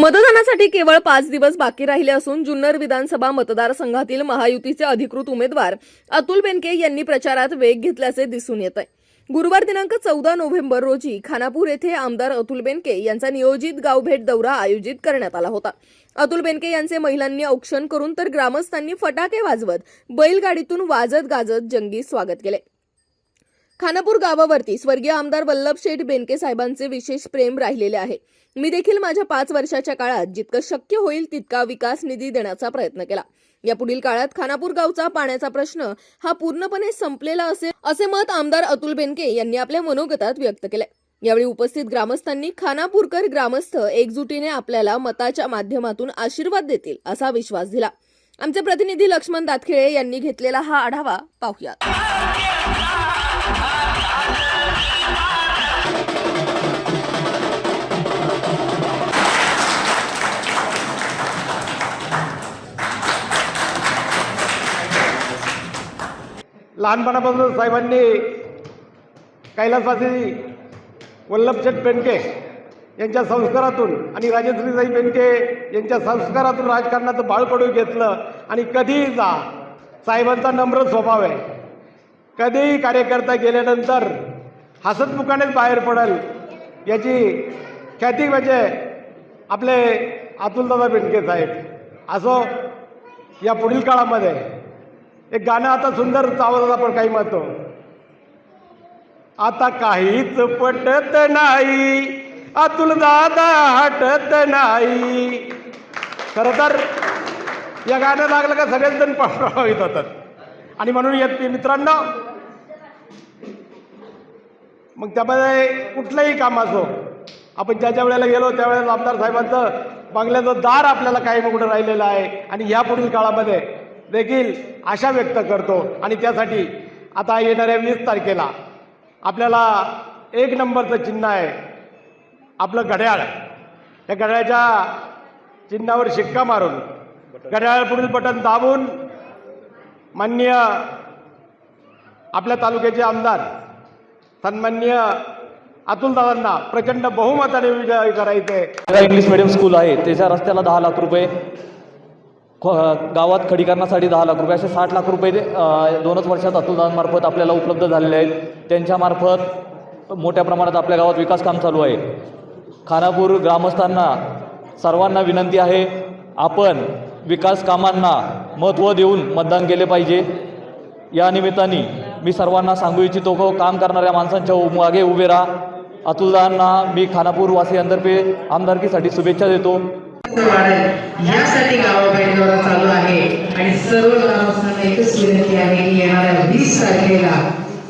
मतदानासाठी केवळ पाच दिवस बाकी राहिले असून जुन्नर विधानसभा मतदारसंघातील महायुतीचे अधिकृत उमेदवार अतुल बेनके यांनी प्रचारात वेग घेतल्याचे दिसून येत आहे गुरुवार दिनांक चौदा नोव्हेंबर रोजी खानापूर येथे आमदार अतुल बेनके यांचा नियोजित गावभेट दौरा आयोजित करण्यात आला होता. अतुल बेनके यांचे महिलांनी औक्षण करून तर ग्रामस्थांनी फटाके वाजवत बैलगाडीतून वाजत गाजत जंगी स्वागत केले. खानापूर गावावरती स्वर्गीय आमदार वल्लभ शेठ बेनके साहेबांचे विशेष प्रेम राहिलेले आहे. मी देखील माझ्या पाच वर्षाच्या काळात जितकं शक्य होईल तितका विकास निधी देण्याचा प्रयत्न केला. या पुढील काळात खानापूर गावचा पाण्याचा प्रश्न हा पूर्णपणे संपलेला असेल असे मत आमदार अतुल बेनके यांनी आपल्या मनोगतात व्यक्त केले. यावेळी उपस्थित ग्रामस्थांनी खानापूरकर ग्रामस्थ एकजुटीने आपल्याला मताच्या माध्यमातून आशीर्वाद देतील असा विश्वास दिला. आमचे प्रतिनिधी लक्ष्मण दातखिळे यांनी घेतलेला हा आढावा पाहूयात. लहानपणापासून साहेबांनी कैलासवासी वल्लभचंद बेनके यांच्या संस्कारातून आणि राजश्रीताई बेनके यांच्या संस्कारातून राजकारणाचं बाळकडू घेतलं आणि कधीही जा साहेबांचा नम्र स्वभाव आहे. कधीही कार्यकर्ता गेल्यानंतर हसतमुखानेच बाहेर पडेल याची ख्याती म्हणजे आपले अतुलदादा बेनके साहेब. असो या पुढील काळामध्ये एक गाणं आता सुंदर आवाजात आपण काही म्हणतो. आता काहीच पटत नाही. अतुल दादा हटत नाही. खरं तर या गाणं लागलं का सगळेच जण प्रभावित होतात. आणि म्हणून येत मित्रांनो मग त्यामध्ये कुठलंही काम असो आपण ज्या ज्या वेळेला गेलो त्यावेळेस आमदार साहेबांचं बंगल्याचं दार आपल्याला काही कुठं राहिलेलं आहे. आणि ह्या पुढील काळामध्ये देखील आशा व्यक्त करतो. आणि त्यासाठी आता येणाऱ्या वीस तारखेला आपल्याला एक नंबरचं चिन्ह आहे. आपलं घड्याळ. त्या घड्याळाच्या चिन्हावर शिक्का मारून घड्याळ पुढील बटन दाबून मान्य आपल्या तालुक्याचे आमदार सन्मान्य अतुलदादांना प्रचंड बहुमताने विजय करायचे. इंग्लिश मिडियम स्कूल आहे. त्याच्या रस्त्याला दहा लाख रुपये ख- गावात खडीकरणासाठी दहा लाख रुपये असे साठ लाख रुपये ते, दोनच वर्षात अतुलदादांमार्फत आपल्याला उपलब्ध झालेले आहेत. त्यांच्यामार्फत मोठ्या प्रमाणात आपल्या गावात विकास काम चालू आहे. खानापूर ग्रामस्थांना सर्वांना विनंती आहे आपण विकास कामांना महत्त्व देऊन मतदान केले पाहिजे. या निमित्ताने मी सर्वांना सांगू इच्छितो को काम करणाऱ्या माणसांच्या मागे उभे राहा. अतुलदादांना मी खानापूरवासियांतर्फे आमदारकीसाठी शुभेच्छा देतो. वाढेल यासाठी गावाबाहेर दौरा चालू आहे. आणि सर्व ग्रामस्थांना एकच विनंती आहे की येणाऱ्या वीस तारखेला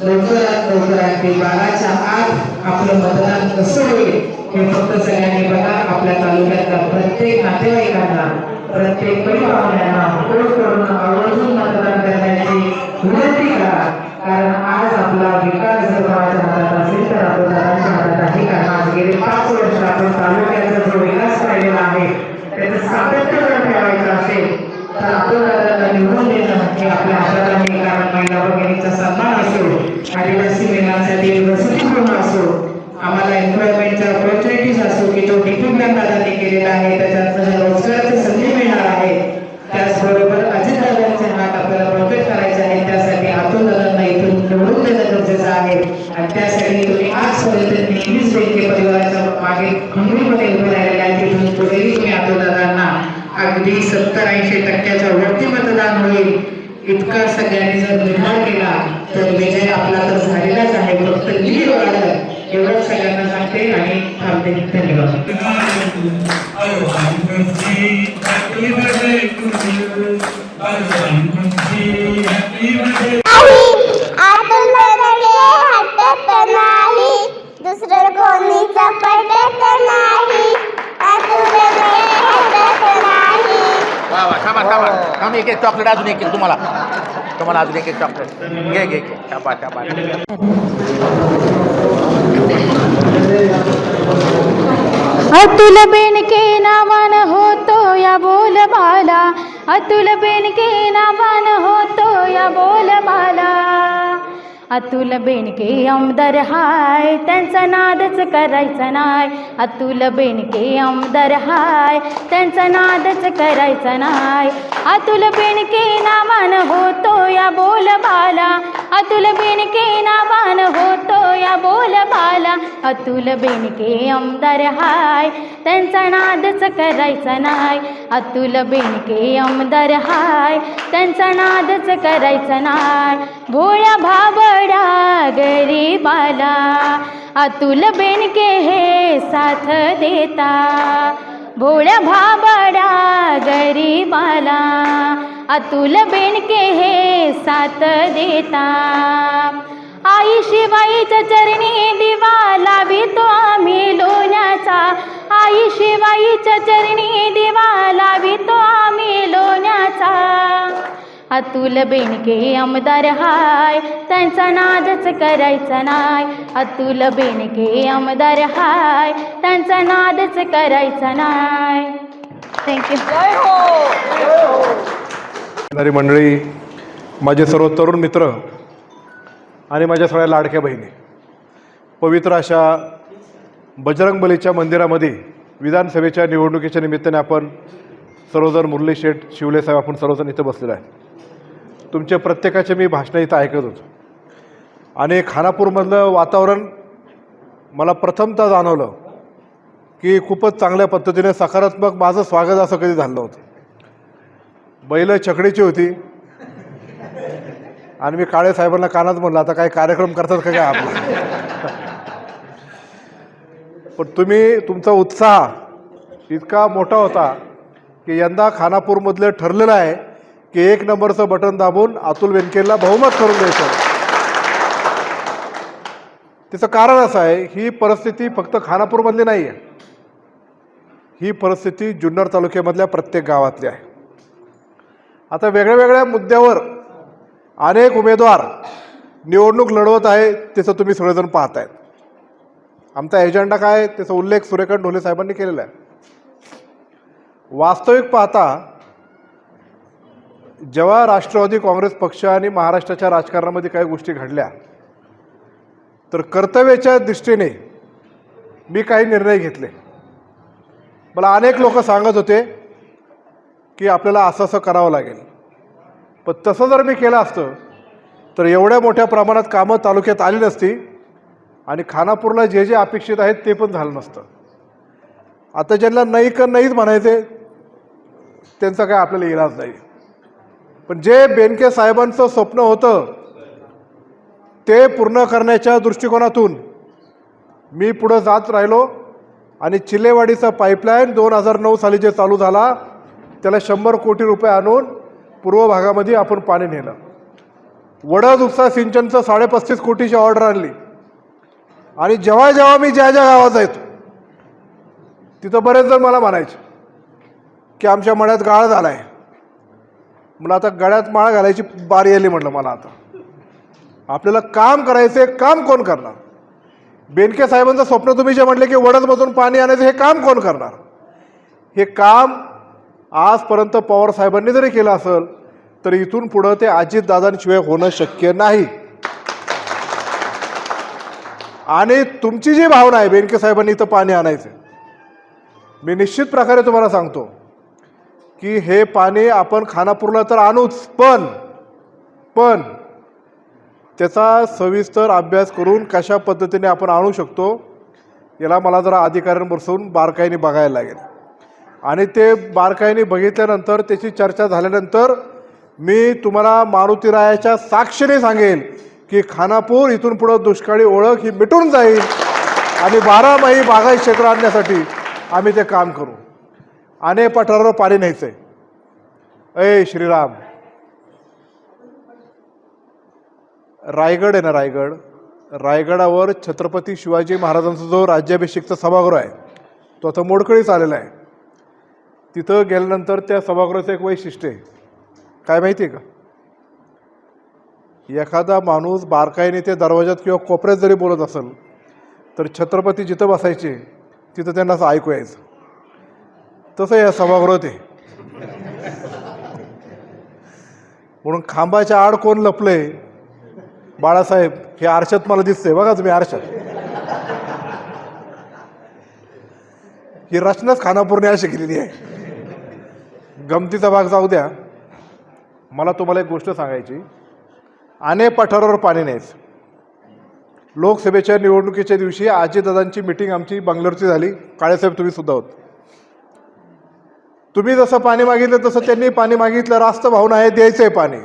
लवकरात लवकर अगदी बाराच्या आत आपलं मतदान कसं होईल हे फक्त सगळ्यांनी बघा. आपल्या तालुक्यातल्या प्रत्येक नातेवाईकांना प्रत्येक परिवारांना फोन करून आवर्जून मतदान करण्याची विनंती करा. कारण आज आपला विकास जर माझ्या हातात असेल तर आपल्या हातात आहे कारण गेले पाच वर्ष आपण तालुक्याचा जो विकास राहिलेला आहे त्याचं सातत्य जर ठेवायचं असेल तर आपल्याला निवडून देणं हे आपल्या हातात आहे कारण महिला भगिनीचा सन्मान असो आदिवासी महिलांसाठी वसतिगृह असो आम्हाला एम्प्लॉयमेंटच्या ऑपॉर्च्युनिटीज असो की जो डिप्लोमेंट दादांनी केलेला आहे त्याच्या रोजगाराची संधी मिळणार आहे त्याचबरोबर अजितदादांचे हात आपल्याला प्रोटेक्ट करायचे आहे त्यासाठी अतुल दादांना इथून निवडून देणं गरजेचं आहे आणि त्यासाठी तुम्ही आजपर्यंत नेहमीच बँके परिवाराच्या मागे खंबीरपणे उभे राहिलेले आहे तिथून पुढेही तुम्ही अतुल दादांना अगदी सत्तर ऐंशी टक्क्याच्या वरती मतदान होईल. इतका सगळ्यांनी जर निर्धार केला तर विजय आपला तर झालेलाच आहे. फक्त लीड वाढलं एवढंच सगळ्यांना सांगते आणि थांबते. धन्यवाद. थांबा. थांबा एक एक चॉकलेट अजून एक एक तुम्हाला. तुम्हाला अजून एक एक चॉकलेट घे घे घे. थांबा थांबा. अतुल बेनके नावान होतो या बोल बाला. अतुल बेनके नावान होतो या बोल बाला. अतुल बेणके आमदार हाय त्यांचा नादच करायचा नाय. अतुल बेणके आमदार हाय त्यांचा नादच करायचा नाय. अतुल बेणके नावान होतो या बोलबाला अतुल बेणके नावान होतो या बोलबाला अतुल बेनके आमदार हाय त्यांचा नादच करायचा नाय. अतुल बेनके आमदार हाय त्यांचा नादच करायचा नाय. भोळ्या भाबर गरीबाला अतुल बेनके हे साथ देता. भोळ्या भाबडा गरीबाला अतुल बेनके हे साथ देता. आई शिवाईच्या चरणी दिवा लावितो आम्ही लोण्याचा. आई शिवाईच्या चरणी दिवा लावितो आम्ही लोण्याचा. अतुल बेनके आमदार हाय. त्यांचा नादच करायचा नाय. अतुल बेनके आमदार हाय. त्यांचा नादच करायचा नाय. थँक्यू येणारी मंडळी माझे सर्व तरुण मित्र आणि माझ्या सगळ्या लाडक्या बहिणी पवित्र अशा बजरंगबलीच्या मंदिरामध्ये विधानसभेच्या निवडणुकीच्या निमित्ताने आपण सर्वजण मुरली शेठ शिवले साहेब आपण सर्वजण इथं बसलेलो आहे. तुमचे प्रत्येकाचे मी भाषणं इथं ऐकत होतो. आणि खानापूरमधलं वातावरण मला प्रथमतः जाणवलं की खूपच चांगल्या पद्धतीने सकारात्मक माझं स्वागत असं कधी झालं होतं बैल छकडीची होती. आणि मी काळे साहेबांना कानात म्हणलं आता काय कार्यक्रम करतात का काय आपला? पण तुम्ही तुमचा उत्साह इतका मोठा होता की यंदा खानापूरमधलं ठरलेलं आहे की एक नंबरचं बटन दाबून अतुल वेनकेला बहुमत करून द्यायचं. तिचं कारण असं आहे ही परिस्थिती फक्त खानापूरमधली नाही आहे ही परिस्थिती जुन्नर तालुक्यामधल्या प्रत्येक गावातली आहे. आता वेगळ्या वेगळ्या मुद्द्यावर अनेक उमेदवार निवडणूक लढवत आहे त्याचं तुम्ही सगळेजण पाहतायत आमचा एजेंडा काय आहे त्याचा उल्लेख सूर्यकांत ढोले साहेबांनी केलेला आहे. वास्तविक पाहता जेव्हा राष्ट्रवादी काँग्रेस पक्ष आणि महाराष्ट्राच्या राजकारणामध्ये काही गोष्टी घडल्या तर कर्तव्याच्या दृष्टीने मी काही निर्णय घेतले. मला अनेक लोक सांगत होते की आपल्याला असं असं करावं लागेल. पण तसं जर मी केलं असतं तर एवढ्या मोठ्या प्रमाणात कामं तालुक्यात आली नसती आणि खानापूरला जे जे अपेक्षित आहेत ते पण झालं नसतं. आता ज्यांना नाही का नाहीच म्हणायचे त्यांचा काय आपल्याला इलाज नाही. पण जे बेनके साहेबांचं स्वप्न होतं ते पूर्ण करण्याच्या दृष्टिकोनातून मी पुढं जात राहिलो आणि चिल्लेवाडीचा पाईपलाईन दोन हजार नऊ साली जे चालू झाला त्याला शंभर कोटी रुपये आणून पूर्व भागामध्ये आपण पाणी नेलं. वडद उपसा सिंचनचं साडेपस्तीस कोटीची ऑर्डर आणली. आणि जेव्हा जेव्हा मी ज्या ज्या गावात जायचो तिथं बरेच जण मला म्हणायचे की आमच्या मळ्यात गाळ झाला आहे मला आता गळ्यात माळ घालायची बारी आली म्हटलं मला आता. आपल्याला काम करायचे काम कोण करणार? बेनके साहेबांचं स्वप्न तुम्ही जे म्हटले की वडदमधून पाणी आणायचं हे काम कोण करणार? हे काम आजपर्यंत पवार साहेबांनी जरी केलं असेल तर इथून पुढं ते अजितदादांशिवाय होणं शक्य नाही. आणि तुमची जी भावना आहे बेनके साहेबांनी इथं पाणी आणायचं मी निश्चित प्रकारे तुम्हाला सांगतो की हे पाणी आपण खानापूरला तर आणूच पण पण त्याचा सविस्तर अभ्यास करून कशा पद्धतीने आपण आणू शकतो याला मला जरा अधिकाऱ्यांवर बारकाईने बघायला लागेल. आणि ते बारकाईने बघितल्यानंतर त्याची चर्चा झाल्यानंतर मी तुम्हाला मारुतीरायाच्या साक्षीने सांगेल की खानापूर इथून पुढं दुष्काळी ओळख ही मिटून जाईल आणि बारामाही बागायत क्षेत्र आणण्यासाठी आम्ही ते काम करू. आणि पठारावर पाणी न्यायचं आहे ए श्रीराम. रायगड आहे ना रायगड? रायगडावर छत्रपती शिवाजी महाराजांचा जो राज्याभिषेकचा सभागृह आहे तो आता मोडकळीच आलेला आहे. तिथं गेल्यानंतर त्या सभागृहाचं एक वैशिष्ट्य आहे. काय माहिती आहे का? एखादा माणूस बारकाईने ते दरवाजात किंवा कोपऱ्यात जरी बोलत असेल तर छत्रपती जिथं बसायचे तिथं त्यांना असं ऐकू यायचं. तसं या सभागृहात आहे. म्हणून खांबाच्या आड कोण लपलंय बाळासाहेब हे आरशात मला दिसतंय. बघा तुम्ही आरशात. ही रचनाच खानापूरने अशी केलेली आहे. गमतीचा भाग जाऊ द्या. मला तुम्हाला एक गोष्ट सांगायची. आने पठारावर पाणी नाहीच लोकसभेच्या निवडणुकीच्या दिवशी आजीदादांची मिटिंग आमची बंगलोरची झाली. काळेसाहेब तुम्ही सुद्धा होत. तुम्ही जसं पाणी मागितलं तसं त्यांनी पाणी मागितलं. रास्त भावना आहे द्यायचं आहे पाणी.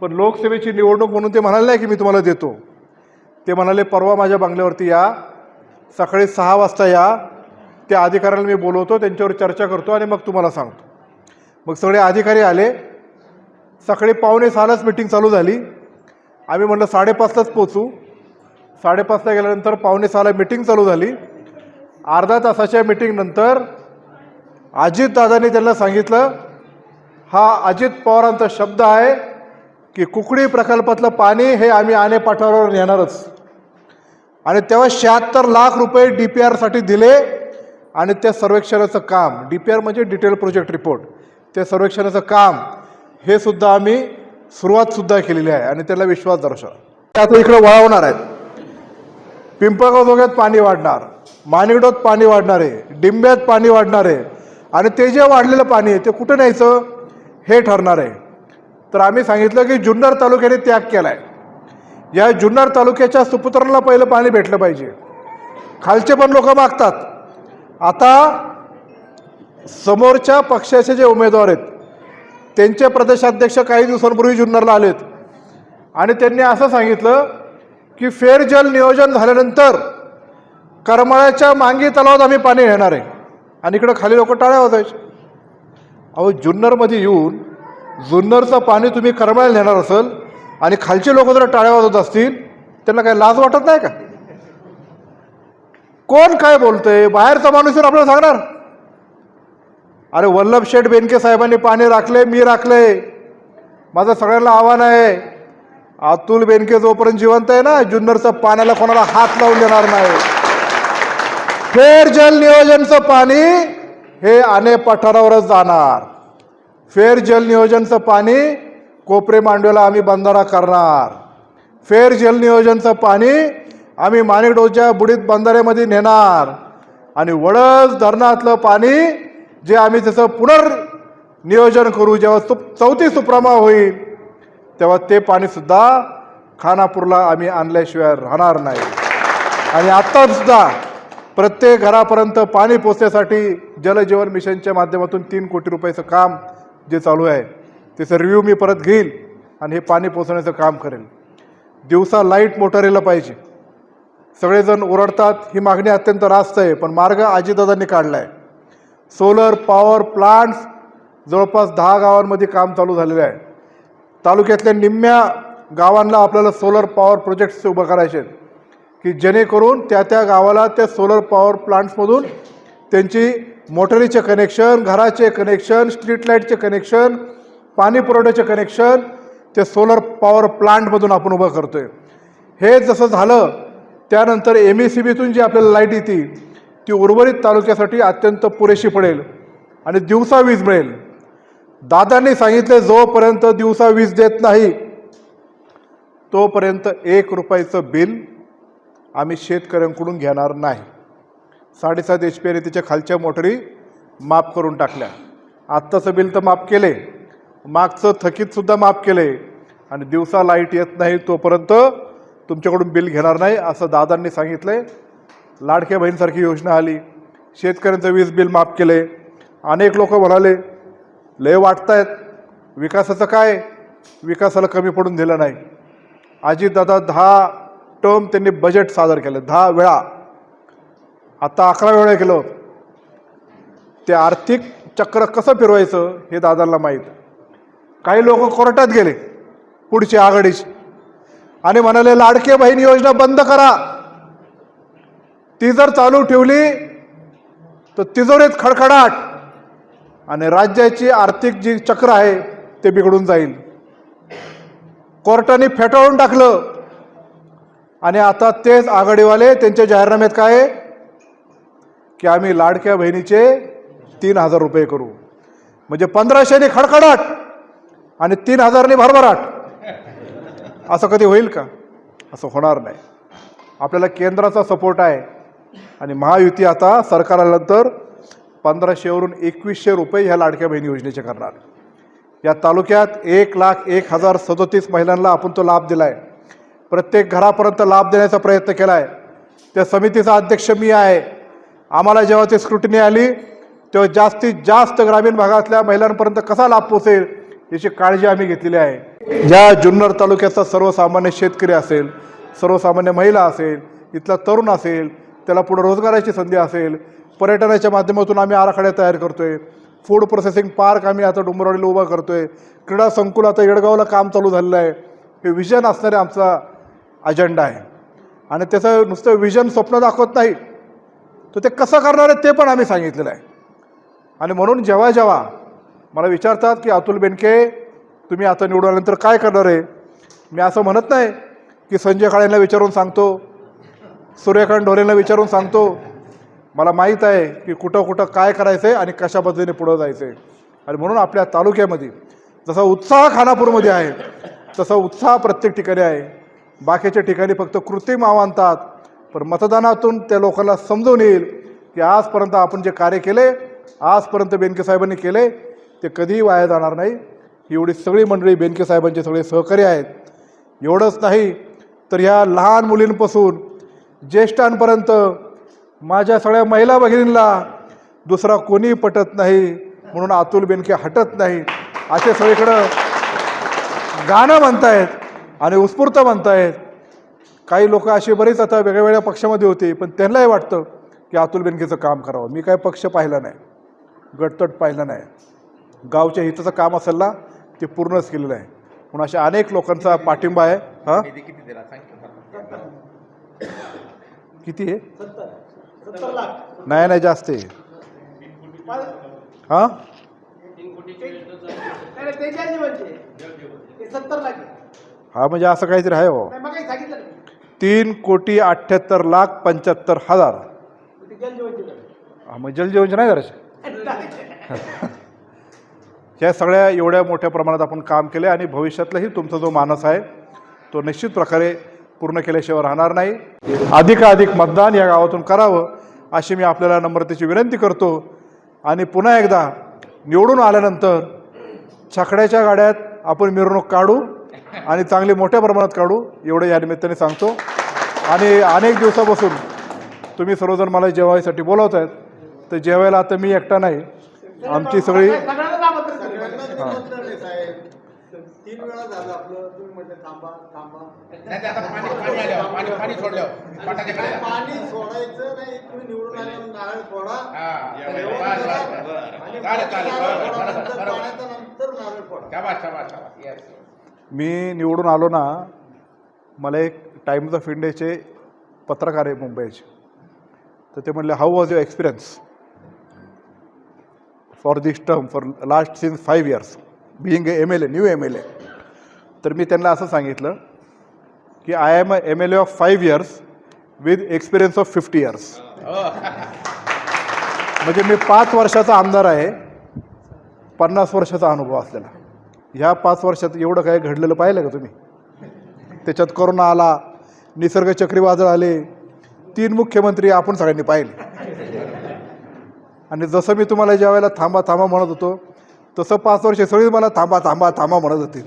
पण लोकसभेची निवडणूक म्हणून ते म्हणाले नाही की मी तुम्हाला देतो. ते म्हणाले परवा माझ्या बंगल्यावरती या. सकाळी सहा वाजता या. त्या अधिकाऱ्याला मी बोलवतो त्यांच्यावर चर्चा करतो आणि मग तुम्हाला सांगतो. मग सगळे अधिकारी आले. सकाळी पावणे सहालाच मिटिंग चालू झाली. आम्ही म्हटलं साडेपाचलाच पोचू साडेपाचला गेल्यानंतर पावणे सहाला मिटिंग चालू झाली. अर्धा तासाच्या मिटिंगनंतर अजितदादांनी त्यांना सांगितलं हा अजित पवारांचा शब्द आहे की कुकडी प्रकल्पातलं पाणी हे आम्ही आणे पाठरावर नेणारच. आणि तेव्हा शहात्तर लाख रुपये डी पी आरसाठी दिले आणि त्या सर्वेक्षणाचं काम डी पी आर म्हणजे डिटेल प्रोजेक्ट रिपोर्ट त्या सर्वेक्षणाचं काम हे सुद्धा आम्ही सुरुवातसुद्धा केलेली आहे आणि त्याला विश्वास दर्शवला. ते आता इकडे वळवणार आहेत. पिंपळगाव धोक्यात पाणी वाढणार मानिकडोत पाणी वाढणार आहे डिंब्यात पाणी वाढणार आहे. आणि ते जे वाढलेलं पाणी आहे ते कुठं न्यायचं? हे ठरणार आहे. तर आम्ही सांगितलं की जुन्नर तालुक्याने त्याग केला आहे या जुन्नर तालुक्याच्या सुपुत्रांना पहिलं पाणी भेटलं पाहिजे. खालचे पण लोक मागतात. आता समोरच्या पक्षाचे जे उमेदवार आहेत त्यांचे प्रदेशाध्यक्ष काही दिवसांपूर्वी जुन्नरला आलेत. आणि त्यांनी असं सांगितलं की फेर जल नियोजन झाल्यानंतर करमाळ्याच्या मांगी तलावात आम्ही पाणी घेणार आहे. आणि इकडं खाली लोक टाळ्या वाजायचे. अहो जुन्नरमध्ये येऊन जुन्नरचं पाणी तुम्ही करमायला नेणार असेल आणि खालचे लोक जर टाळ्या वाजवत असतील त्यांना काय लाज वाटत नाही का? कोण काय बोलतंय? बाहेरचा माणूस येऊन आपल्याला सांगणार? अरे वल्लभ शेठ बेनके साहेबांनी पाणी राखले मी राखले माझं सगळ्यांना आव्हान आहे. अतुल बेनके जोपर्यंत जिवंत आहे ना जुन्नरचं पाण्याला कोणाला हात लावून देणार नाही. फेर जल नियोजनचं पाणी हे आणे पठारावरच जाणार. फेर जल नियोजनचं पाणी कोपरे मांडवेला आम्ही बंधारा करणार. फेर जल नियोजनचं पाणी आम्ही माणिकडोच्या बुडीत बंधाऱ्यामध्ये नेणार. आणि वडस धरणातलं पाणी जे आम्ही त्याचं पुनर्नियोजन करू जेव्हा सु चौथी सुप्रमा होईल तेव्हा ते पाणीसुद्धा खानापूरला आम्ही आणल्याशिवाय राहणार नाही. आणि आत्तासुद्धा प्रत्येक घरापर्यंत पाणी पोचण्यासाठी जलजीवन मिशनच्या माध्यमातून तीन कोटी रुपयाचं काम जे चालू आहे त्याचं रिव्ह्यू मी परत घेईल आणि हे पाणी पोचवण्याचं काम करेल. दिवसा लाइट मोटर यायला पाहिजे. सगळेजण ओरडतात ही मागणी अत्यंत रास्त आहे पण मार्ग आजीदादांनी काढला आहे सोलर पॉवर प्लांट्स जवळपास दहा गावांमध्ये काम चालू झालेलं आहे. तालुक्यातल्या निम्म्या गावांना आपल्याला सोलर पॉवर प्रोजेक्ट्स उभं करायचे आहेत. की जेणेकरून त्या त्या गावाला त्या सोलर पॉवर प्लांट्समधून त्यांची मोटरीचे कनेक्शन घराचे कनेक्शन स्ट्रीट लाईटचे कनेक्शन पाणी पुरवठ्याचे कनेक्शन ते सोलर पॉवर प्लांटमधून आपण उभं करतो आहे हे जसं झालं त्यानंतर एम ई सी बीतून जी आपल्याला लाइट येते ती उर्वरित तालुक्यासाठी अत्यंत पुरेशी पडेल आणि दिवसा वीज मिळेल. दादांनी सांगितले जोपर्यंत दिवसा वीज देत नाही तोपर्यंत एक रुपयाचं बिल आम्ही शेतकऱ्यांकडून घेणार नाही. साडेसात एच पी आणि त्याच्या खालच्या मोटरी माफ करून टाकल्या. आत्ताचं बिल तर माफ केले. मागचं थकीतसुद्धा माफ केले. आणि दिवसा लाइट येत नाही तोपर्यंत तुमच्याकडून बिल घेणार नाही असं दादांनी सांगितलं लाडक्या बहीणसारखी योजना आली. शेतकऱ्यांचं वीज बिल माफ केले. अनेक लोक म्हणाले लय वाटतायत. विकासाचं काय? विकासाला कमी पडून दिलं नाही. अजितदादा दहा टर्म त्यांनी बजेट सादर केलं. दहा वेळा. आता अकरा वेळा केलं. ते आर्थिक चक्र कसं फिरवायचं हे दादांना माहीत. काही लोक कोर्टात गेले पुढची आघाडीची. आणि म्हणाले लाडके बहीण योजना बंद करा. ती जर चालू ठेवली तर तिजोरीत खडखडाट. आणि राज्याची आर्थिक जी चक्र आहे ते बिघडून जाईल. कोर्टाने फेटाळून टाकलं. आणि आता तेच आघाडीवाले त्यांच्या जाहीरनाम्यात काय की आम्ही लाडक्या बहिणीचे तीन हजार रुपये करू. म्हणजे पंधराशेने खडखडाट आणि तीन हजारने भरभराट. असं कधी होईल का? असं होणार नाही. आपल्याला केंद्राचा सपोर्ट आहे. आणि महायुती आता सरकार आल्यानंतर पंधराशेवरून एकवीसशे रुपये ह्या लाडक्या बहिणी योजनेचे करणार. या तालुक्यात एक लाख एक हजार सदोतीस महिलांना आपण तो लाभ दिला आहे प्रत्येक घरापर्यंत लाभ देण्याचा प्रयत्न केला आहे त्या समितीचा अध्यक्ष मी आहे. आम्हाला जेव्हा ती स्क्रुटिनी आली तेव्हा जास्तीत जास्त ग्रामीण भागातल्या महिलांपर्यंत कसा लाभ पोचेल याची काळजी आम्ही घेतलेली आहे. ज्या जुन्नर तालुक्याचा सर्वसामान्य शेतकरी असेल सर्वसामान्य महिला असेल इथला तरुण असेल त्याला पुढे रोजगाराची संधी असेल पर्यटनाच्या माध्यमातून आम्ही आराखड्या तयार करतोय. फूड प्रोसेसिंग पार्क आम्ही आता डोंबरवाडीला उभा करतोय. क्रीडा संकुल आता येडगावला काम चालू झालेलं आहे. हे विजन असणारे आमचा अजेंडा आहे. आणि त्याचं नुसतं विजन स्वप्न दाखवत नाही. तर ते कसं करणार आहे ते पण आम्ही सांगितलेलं आहे. आणि म्हणून जेव्हा जेव्हा मला विचारतात की अतुल बेनके तुम्ही आता निवडून आल्यानंतर काय करणार आहे? मी असं म्हणत नाही की संजय काळेंना विचारून सांगतो सूर्यकांत ढोरेंना विचारून सांगतो. मला माहीत आहे की कुठं कुठं काय करायचं आहे आणि कशा पद्धतीने पुढं जायचं आहे आणि म्हणून आपल्या तालुक्यामध्ये जसा उत्साह खानापूरमध्ये आहे तसा उत्साह प्रत्येक ठिकाणी आहे. बाकीच्या ठिकाणी फक्त कृत्रिम आव्हानतात पण मतदानातून त्या लोकांना समजून येईल की आजपर्यंत आपण जे कार्य केले आजपर्यंत बेनके साहेबांनी केले ते कधीही वाया जाणार नाही. एवढी सगळी मंडळी बेनके साहेबांचे सगळे सहकारी आहेत. एवढंच नाही तर ह्या लहान मुलींपासून ज्येष्ठांपर्यंत माझ्या सगळ्या महिला भगिनींना दुसरा कोणी पटत नाही म्हणून अतुल बेनके हटत नाही. असे सगळीकडं गाणं म्हणतायत. आणि उत्स्फूर्त म्हणतायत. काही लोक अशी बरीच आता वेगळ्या वेगळ्या पक्षामध्ये होती पण त्यांनाही वाटतं की अतुल बेनकेचं काम करावं. मी काय पक्ष पाहिला नाही. गटतट पाहिलं नाही. गावच्या हिताचं काम असेल ना ते पूर्णच केलेलं आहे म्हणून अशा अनेक लोकांचा पाठिंबा आहे. हां. किती आहे? नाही नाही जास्त आहे. हां? हा म्हणजे असं काहीतरी आहे हो तीन कोटी अठ्ठ्याहत्तर लाख पंच्याहत्तर हजार. हा मग जलजीवनचे नाही जराशे ह्या सगळ्या एवढ्या मोठ्या प्रमाणात आपण काम केले आणि भविष्यातलाही तुमचा जो मानस आहे तो निश्चित प्रकारे पूर्ण केल्याशिवाय राहणार नाही. अधिकाधिक मतदान या गावातून करावं अशी मी आपल्याला नम्रतेची विनंती करतो. आणि पुन्हा एकदा निवडून आल्यानंतर छकड्याच्या गाड्यात आपण मिरवणूक काढू. आणि चांगली मोठ्या प्रमाणात काढू एवढं या निमित्ताने सांगतो. आणि अनेक दिवसापासून तुम्ही सर्वजण मला जेवायसाठी बोलवत आहेत तर जेवायला आता मी एकटा नाही. आमची सगळी मी निवडून आलो ना मला एक टाइम्स ऑफ इंडियाचे पत्रकार आहे मुंबईचे. तर ते म्हणले how was your experience for this term for last since five years being M L A new M L A तर मी त्यांना असं सांगितलं की I am a M L A of five years with experience of fifty years म्हणजे मी पाच वर्षाचा आमदार आहे पन्नास वर्षाचा अनुभव असलेला. ह्या पाच वर्षात एवढं काय घडलेलं पाहिलं का तुम्ही? त्याच्यात करोना आला निसर्ग चक्रीवादळ आले तीन मुख्यमंत्री आपण सगळ्यांनी पाहिले. आणि जसं मी तुम्हाला ज्या वेळेला थांबा थांबा म्हणत होतो तसं पाच वर्ष सगळी मला थांबा थांबा थांबा म्हणत होती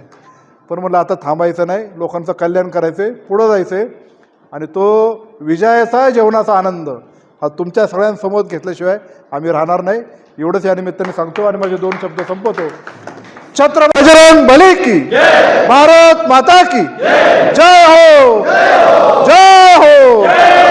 पण म्हटलं आता थांबायचं नाही लोकांचं कल्याण करायचं आहे पुढं जायचं आहे आणि तो विजयाचा जेवणाचा आनंद हा तुमच्या सगळ्यांसमोर घेतल्याशिवाय आम्ही राहणार नाही. एवढंच या निमित्ताने सांगतो आणि माझे दोन शब्द संपवतो. छत्र बजरंग बली की। भारत माता की। जय हो। जय हो।